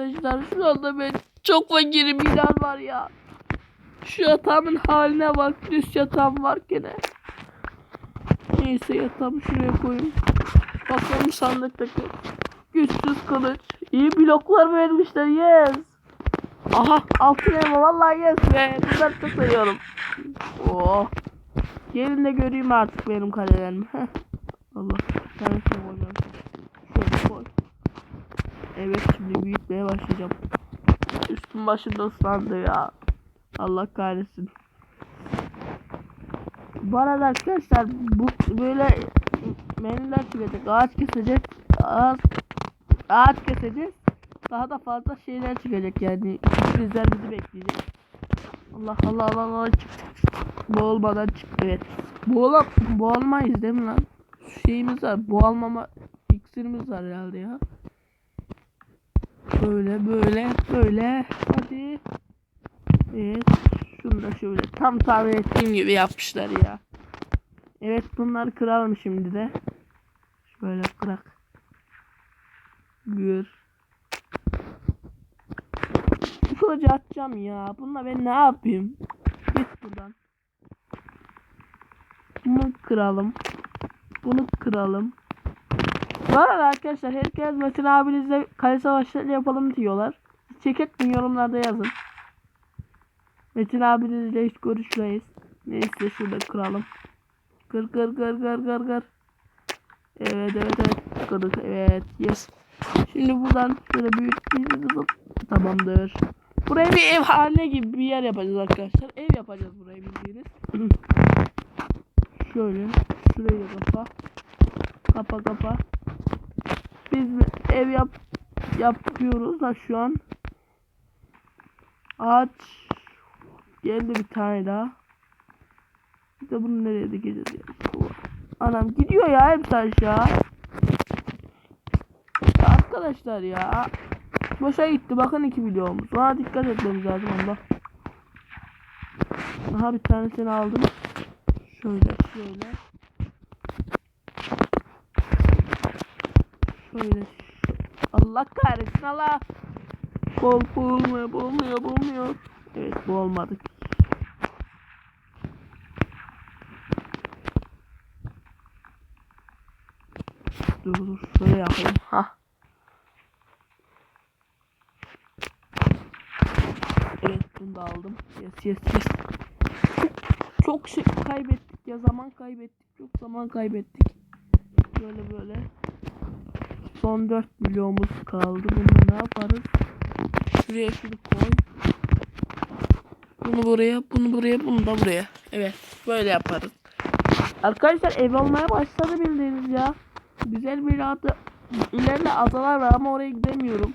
arkadaşlar. Şu anda ben çok fakirim inan var ya. Şu yatağımın haline bak. Üst yatağım var gene. Neyse yatağımı şuraya koyayım. Bakalım sandıktaki. Güçsüz kılıç. İyi bloklar vermişler yes. Aha altın elma vallahi yes be. Bunları çok. Oh. Gelin de göreyim artık benim kalelerimi. Allah. Ben koy. Evet şimdi büyütmeye başlayacağım. Üstüm başım ıslandı ya. Allah kahretsin. Bu arada arkadaşlar bu böyle menüler çıkacak. Ağaç kesecek. Ağaç, ağaç keseceğiz. Daha da fazla şeyler çıkacak yani. Sürprizler bizi bekleyecek. Allah Allah Allah Allah çık. Boğulmadan çık. Evet. Boğula, boğulmayız değil mi lan? Şeyimiz var. Boğulmama iksirimiz var herhalde ya. Böyle böyle böyle. Hadi. Evet. Şunu da şöyle tam tahmin ettiğim gibi yapmışlar ya. Evet bunları kıralım şimdi de. Şöyle kırak. Gür. Kılıcı atacağım ya. Bununla ben ne yapayım? Git buradan. Bunu kıralım. Bunu kıralım. Arada arkadaşlar herkes Metin abinizle kale savaşları yapalım diyorlar. Çekek mi yorumlarda yazın. Metin abinizle hiç görüşmeyiz. Neyse şurada kıralım. Kır kır kır kır kır kır. Evet evet evet. Kırdık evet yes. Şimdi buradan şöyle büyüteceğiz. Tamamdır. Buraya bir ev haline gibi bir yer yapacağız arkadaşlar. Ev yapacağız burayı bildiğiniz. şöyle. Şurayı da kapa. Kapa kapa. Biz ev yap yapıyoruz da şu an. Ağaç geldi bir tane daha. Bir de bunu nereye dikeceğiz ya? Anam gidiyor ya hepsi aşağı. Ya arkadaşlar ya. Boşa gitti bakın iki videomuz. Ona dikkat etmemiz lazım onda. Daha bir tanesini aldım. Şöyle şöyle. Şöyle. Allah kahretsin Allah. Bol bulmuyor, bulmuyor, bulmuyor. Evet bu olmadı. Dur dur şöyle yapayım. Ha. Evet bunu da aldım. Yes yes yes. Çok şey kaybettik ya zaman kaybettik. Çok zaman kaybettik. Böyle böyle. Son 4 milyonumuz kaldı. Bunu ne yaparız? Şuraya şunu koy. Bunu buraya, bunu buraya, bunu da buraya. Evet, böyle yaparız. Arkadaşlar ev olmaya başladı bildiğiniz ya. Güzel bir adı. İleride adalar var ama oraya gidemiyorum.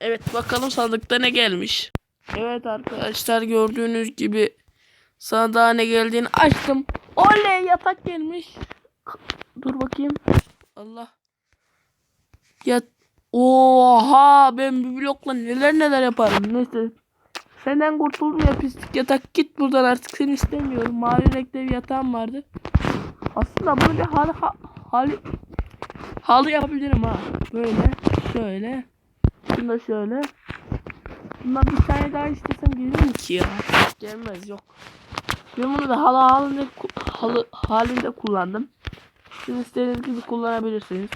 Evet bakalım sandıkta ne gelmiş. Evet arkadaşlar gördüğünüz gibi sandığa ne geldiğini açtım. Oley yatak gelmiş. Dur bakayım. Allah. Ya oha ben bir blokla neler neler yaparım. Neyse. Senden kurtuldum ya pislik yatak. Git buradan artık seni istemiyorum. Mavi renkte bir yatağım vardı. Aslında bunu bir halı ha, halı halı yapabilirim ha. Böyle şöyle. Bunu da şöyle. Bundan bir tane daha istesem gelir mi ki ya? Gelmez yok. Ben bunu da halı halinde, halı halinde kullandım. Siz istediğiniz gibi kullanabilirsiniz.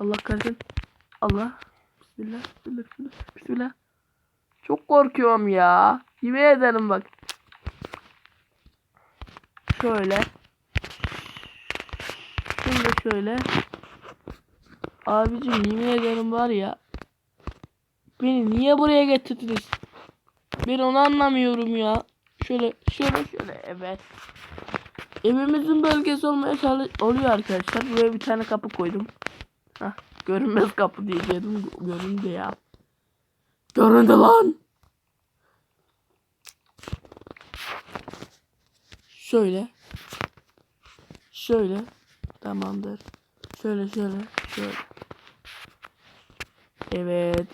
Allah kahretsin. Allah. Bismillah. Bismillah. Bismillah. Bismillah. Çok korkuyorum ya. Yemin ederim bak. Şöyle. Şimdi şöyle. Abicim yemin ederim var ya. Beni niye buraya getirdiniz? Ben onu anlamıyorum ya. Şöyle şöyle şöyle evet. Evimizin bölgesi olmaya oluyor arkadaşlar. Buraya bir tane kapı koydum. Hah, görünmez kapı diyeceğim. Göründü ya. Göründü lan. Şöyle. Şöyle. Tamamdır. Şöyle şöyle. Şöyle. Evet.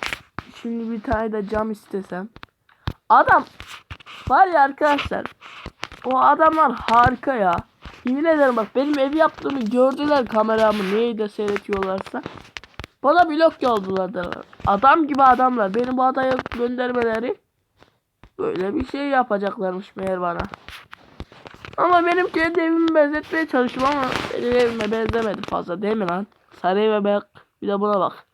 Şimdi bir tane de cam istesem. Adam var ya arkadaşlar. O adamlar harika ya. Yemin ederim bak benim ev yaptığımı gördüler kameramı neyi de seyrediyorlarsa. Bana blok yolladılar. Adam gibi adamlar. Beni bu adaya göndermeleri böyle bir şey yapacaklarmış meğer bana. Ama benim kendi evimi benzetmeye çalıştım ama benim evime benzemedi fazla değil mi lan? Sarı eve bak. Bir de buna bak.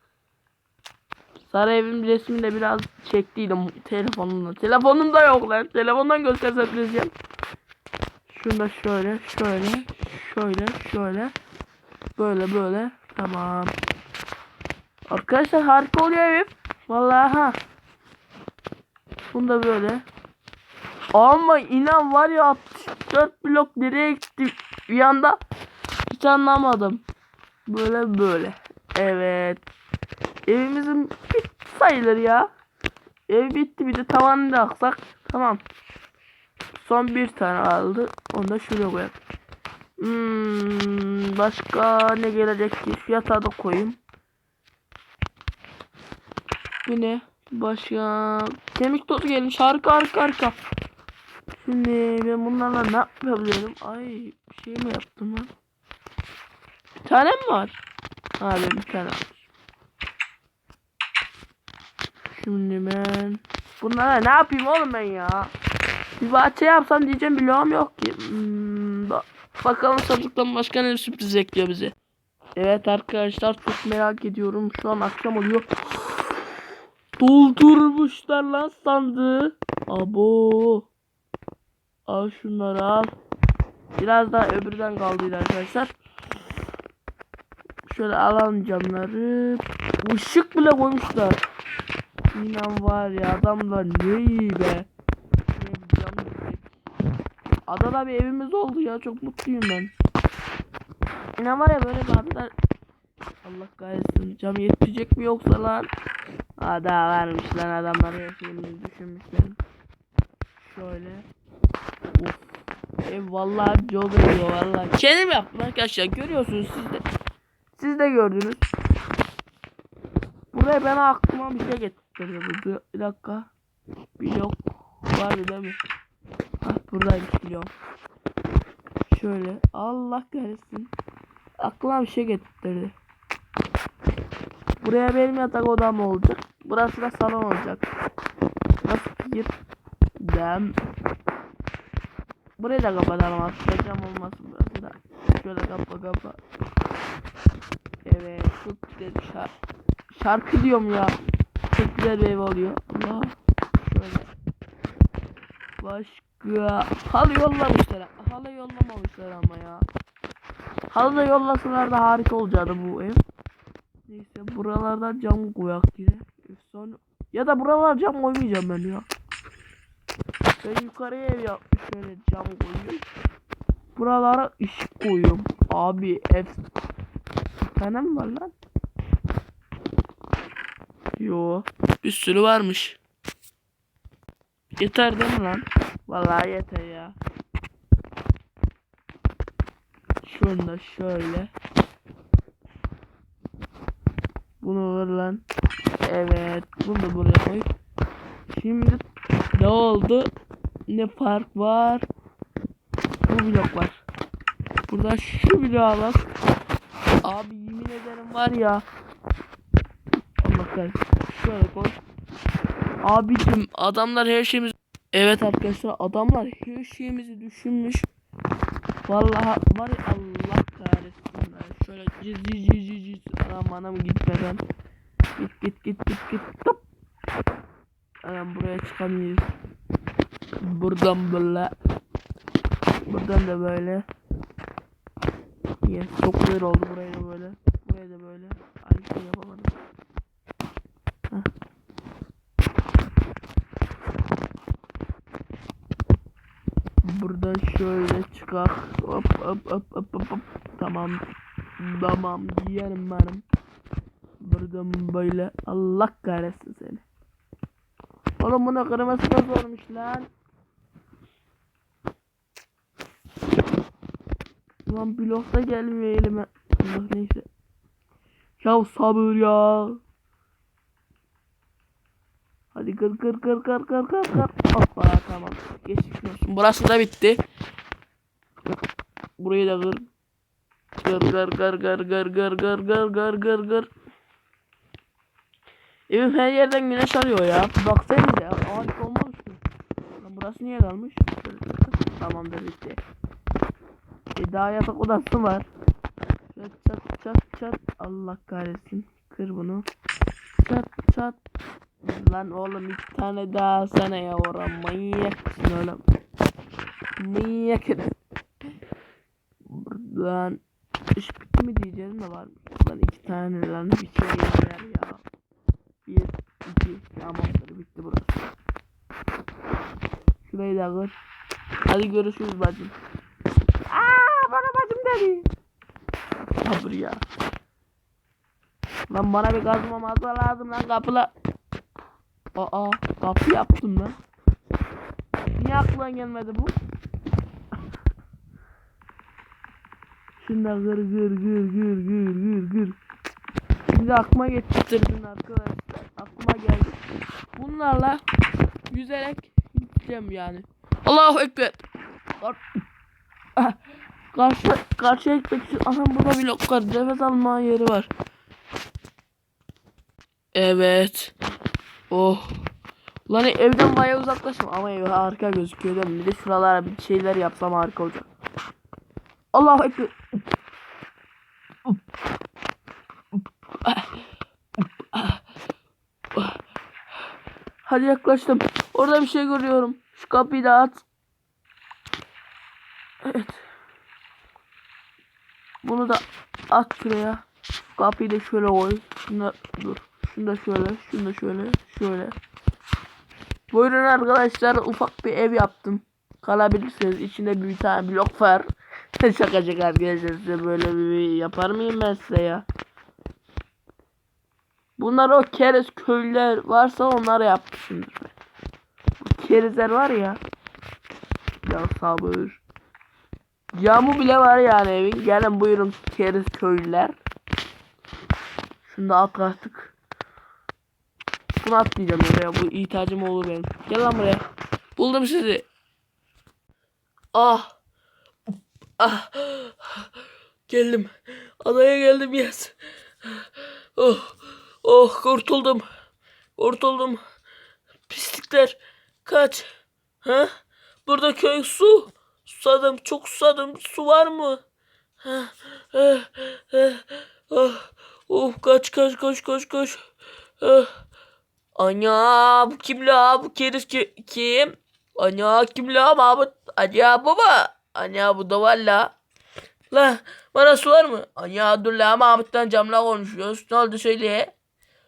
Sarı evin resmini de biraz çektiydim telefonumda. Telefonumda yok lan. Telefondan göstersem diyeceğim. Şunu da şöyle, şöyle, şöyle, şöyle. Böyle böyle. Tamam. Arkadaşlar harika oluyor evim. Vallahi ha. Bunu da böyle. Ama inan var ya 64 blok nereye gitti bir anda hiç anlamadım. Böyle böyle. Evet. Evimizin bitti sayılır ya. Ev bitti bir de tavanını da aksak. Tamam. Son bir tane kaldı. Onu da şuraya koyalım. Hmm, başka ne gelecek ki? Şu yatağı da koyayım. Bu ne? Başka kemik tozu gelmiş. Harika harika harika. Şimdi ben bunlarla ne yapabilirim? Ay bir şey mi yaptım lan? Bir tane mi var? Ben bir tane var. Şimdi ben bunlara ne yapayım oğlum ben ya? Bir bahçe yapsam diyeceğim bloğum yok ki. Hmm, ba- bakalım sandıktan başka ne sürpriz bekliyor bizi. Evet arkadaşlar çok merak ediyorum. Şu an akşam oluyor. Doldurmuşlar lan sandığı. Abo. Al şunları al. Biraz daha öbürden kaldıydı arkadaşlar. Şöyle alalım camları. Işık bile koymuşlar. İnan var ya adamlar ne iyi be. Ne. Adada bir evimiz oldu ya çok mutluyum ben. İnan var ya böyle bir adada Allah kahretsin cam yetecek mi yoksa lan? Aa daha varmış lan adamlar her şeyini düşünmüşler. Şöyle. Of. Ev vallahi çok oluyor vallahi. Kendim yaptım arkadaşlar görüyorsunuz siz de. Siz de gördünüz. Buraya ben aklıma bir şey getirdi. Bir dakika. Blok var değil mi? Hah buradaymış blok. Şöyle Allah kahretsin. Aklıma bir şey getirdi. Buraya benim yatak odam olacak. Burası da salon olacak. Nasıl fikir? Dem. Burayı da kapatalım aslında cam olmasın burası da. Şöyle kapa kapa. Evet çok güzel bir şarkı. Şarkı diyorum ya. Çok güzel bir ev oluyor. Allah. Şöyle. Başka. Halı yollamışlar. Halı yollamamışlar ama ya. Halı da yollasalar da harika olacaktı bu ev. Neyse buralarda cam koyak diye. Efsane. Ya da buralara cam koymayacağım ben ya. Ben yukarıya ev yapmış şöyle cam koyuyorum. Buralara ışık koyuyorum. Abi ev. Tane mi var lan? Yo. Bir sürü varmış. Yeter değil mi lan? Vallahi yeter ya. Şunu da şöyle. Bunu ver lan. Evet. Bunu da buraya koy. Şimdi ne oldu? Ne fark var? Bu blok var. Burada şu bloğu alalım. Abi yemin ederim var ya. Kahretsin. Şöyle koy. Abicim adamlar her şeyimiz Evet arkadaşlar adamlar her şeyimizi düşünmüş. Vallahi var ya Allah kahretsin. be. Şöyle ciz ciz ciz ciz ciz. Anam anam gitmeden. Git git git git git. Tıp. Anam buraya çıkamıyoruz. Buradan böyle. Buradan da böyle. Yes, çok güzel oldu buraya da böyle. Buraya da böyle. Ay şey yapamadım. Buradan şöyle çıkar. Hop hop hop hop hop hop. Tamam. Tamam giyerim benim. Buradan böyle. Allah kahretsin seni. Oğlum bunu kırması da zormuş lan. Lan blok da gelmiyor elime. Allah neyse. Ya sabır ya. Hadi kır kır kır kır kır kır kır. Hoppa tamam. Geçmiş olsun. Burası da bitti. Burayı da kır. Kır kır kır kır kır kır kır kır kır kır kır. Evim her yerden güneş alıyor ya. Baksanıza ya. Harika olmamış mı? Lan burası niye kalmış? Tamamdır bitti. E daha yatak odası var. Çat çat çat çat. Allah kahretsin. Kır bunu. Çat çat. Lan oğlum iki tane daha sana ya oran manyak mısın oğlum? Manyak herif. Buradan iş bitti mi diyeceğim de var. Lan iki tane lan bir şey yeter ya. Bir, iki, tamamdır bitti burası. Şurayı da kır. Hadi görüşürüz bacım. Aa bana bacım dedi. Sabır ya. Lan bana bir kazma mazma lazım lan kapıla. Aa kapı yaptım lan. Niye aklına gelmedi bu? Şimdi gır gır gır gır gır gır gır. Şimdi aklıma getirdin arkadaşlar. Aklıma geldi. Bunlarla yüzerek gideceğim yani. Allahu Ekber. Kar Karşı, karşıya gitmek için anam burada blok var. Nefes alma yeri var. Evet. Oh. Lan evden bayağı uzaklaştım ama ev harika gözüküyor değil mi? Bir de şuralara bir şeyler yapsam harika olacak. Allahu Ekber. Hadi yaklaştım. Orada bir şey görüyorum. Şu kapıyı da at. Evet. Bunu da at şuraya. Şu kapıyı da şöyle koy. Şunu da, dur. Şunu da şöyle. Şunu da şöyle. Şöyle. Buyurun arkadaşlar. Ufak bir ev yaptım. Kalabilirsiniz. İçinde bir tane blok var. şaka şaka arkadaşlar size böyle bir yapar mıyım ben size ya? Bunlar o keriz köylüler varsa onları yapmışımdır. Bu kerizler var ya. Ya sabır. Camı bile var yani evin. Gelin buyurun keriz köylüler. Şunu da at artık. Bunu atlayacağım oraya. Bu ihtiyacım olur benim. Gel lan buraya. Buldum sizi. Ah. Ah. Geldim. Adaya geldim yes. Oh. Oh kurtuldum. Kurtuldum. Pislikler. Kaç. Ha? Burada köy su. Susadım. Çok susadım. Su var mı? Ha? Eh, eh, ah. Oh kaç kaç kaç kaç kaç. Ah. Ana bu kim la? Bu keriz ki, kim? Ana kim la Mahmut? Ana baba. Ana bu da var la. La bana su var mı? Ana dur la Mahmut'tan camla konuşuyoruz. Ne oldu söyle.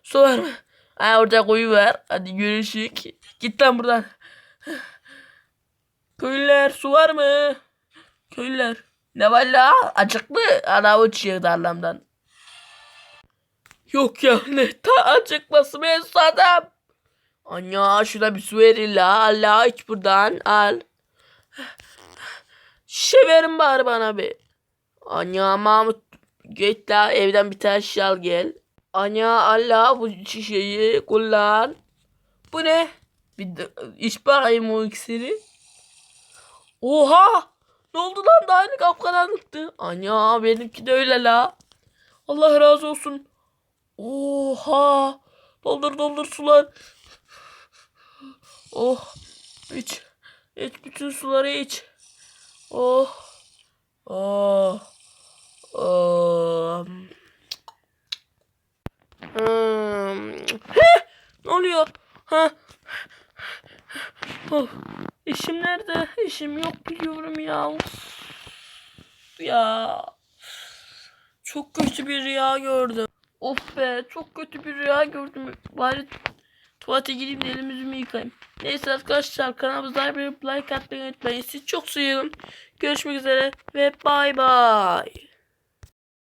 Su var mı? Ha orada kuyu var. Hadi görüşük. Git lan buradan. Köylüler su var mı? Köylüler. Ne var la? Acıklı. Ana uçuyor darlamdan. Yok ya ne ta acıkması ben adam. Anya şuna bir su verin la. Allah iç buradan al. Şişe verin bari bana bir. Anya Mahmut git la evden bir tane şişe al gel. Anya Allah bu şişeyi kullan. Bu ne? Bir de, iç bakayım o iksiri. Oha! Ne oldu lan daha yeni kapkaranlıktı. Anya benimki de öyle la. Allah razı olsun. Oha! Doldur doldur sular. Oh! İç. İç bütün suları iç. Oh! Oh! Oh! Hmm. Ne oluyor? Ha? Oh. Eşim nerede? Eşim yok biliyorum ya. Ya. Çok kötü bir rüya gördüm. Of be çok kötü bir rüya gördüm. Bari tuvalete gideyim de elimi yüzümü yıkayayım. Neyse arkadaşlar kanalımıza bir like atmayı unutmayın. Sizi çok seviyorum. Görüşmek üzere ve bay bay.